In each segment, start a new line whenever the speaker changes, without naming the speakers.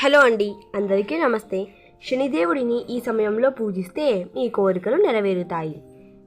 Hello అండి అందరికీ నమస్తే. శనిదేవుడిని ఈ సమయంలో పూజిస్తే మీ కోరికలు నెరవేరుతాయి.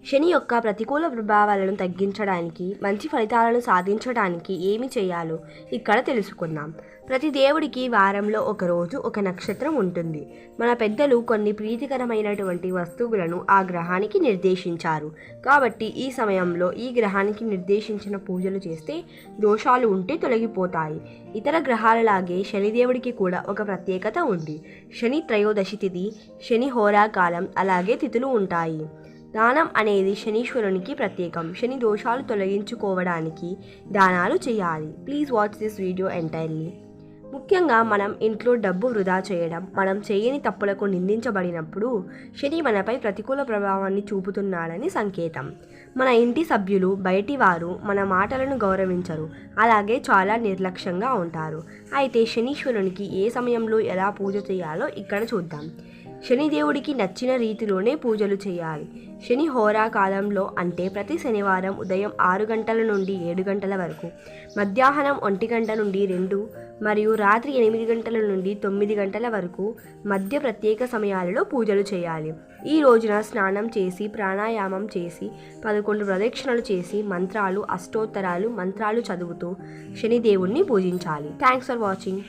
శని యొక్క ప్రతికూల ప్రభావాలను తగ్గించడానికి మంచి ఫలితాలను సాధించడానికి ఏమి చేయాలో ఇక్కడ తెలుసుకుందాం. ప్రతి దేవుడికి వారంలో ఒక రోజు ఒక నక్షత్రం ఉంటుంది. మన పెద్దలు కొన్ని ప్రీతికరమైనటువంటి వస్తువులను ఆ గ్రహానికి నిర్దేశించారు. కాబట్టి ఈ సమయంలో ఈ గ్రహానికి నిర్దేశించిన పూజలు చేస్తే దోషాలు ఉంటే తొలగిపోతాయి. ఇతర గ్రహాలలాగే శనిదేవుడికి కూడా ఒక ప్రత్యేకత ఉంది. శని త్రయోదశి తిథి శని హోరాకాలం అలాగే తిథులు ఉంటాయి. దానం అనేది శనీశ్వరునికి ప్రత్యేకం. శని దోషాలు తొలగించుకోవడానికి దానాలు చేయాలి. Please watch this video entirely ముఖ్యంగా మనం ఇంట్లో డబ్బు వృధా చేయడం మనం చేయని తప్పులకు నిందించబడినప్పుడు శని మనపై ప్రతికూల ప్రభావాన్ని చూపుతున్నాడని సంకేతం. మన ఇంటి సభ్యులు బయటి వారు మన మాటలను గౌరవించరు. అలాగే చాలా నిర్లక్ష్యంగా ఉంటారు. అయితే శనీశ్వరునికి ఏ సమయంలో ఎలా పూజ చేయాలో ఇక్కడ చూద్దాం. శనిదేవుడికి నచ్చిన రీతిలోనే పూజలు చేయాలి. శని హోరా కాలంలో అంటే ప్రతి శనివారం ఉదయం ఆరు గంటల నుండి ఏడు గంటల వరకు మధ్యాహ్నం ఒంటి గంట నుండి రెండు మరియు రాత్రి ఎనిమిది గంటల నుండి తొమ్మిది గంటల వరకు మధ్య ప్రత్యేక సమయాలలో పూజలు చేయాలి. ఈ రోజున స్నానం చేసి ప్రాణాయామం చేసి పదకొండు ప్రదక్షిణలు చేసి మంత్రాలు అష్టోత్తరాలు మంత్రాలు చదువుతూ శనిదేవుణ్ణి పూజించాలి. Thanks for watching.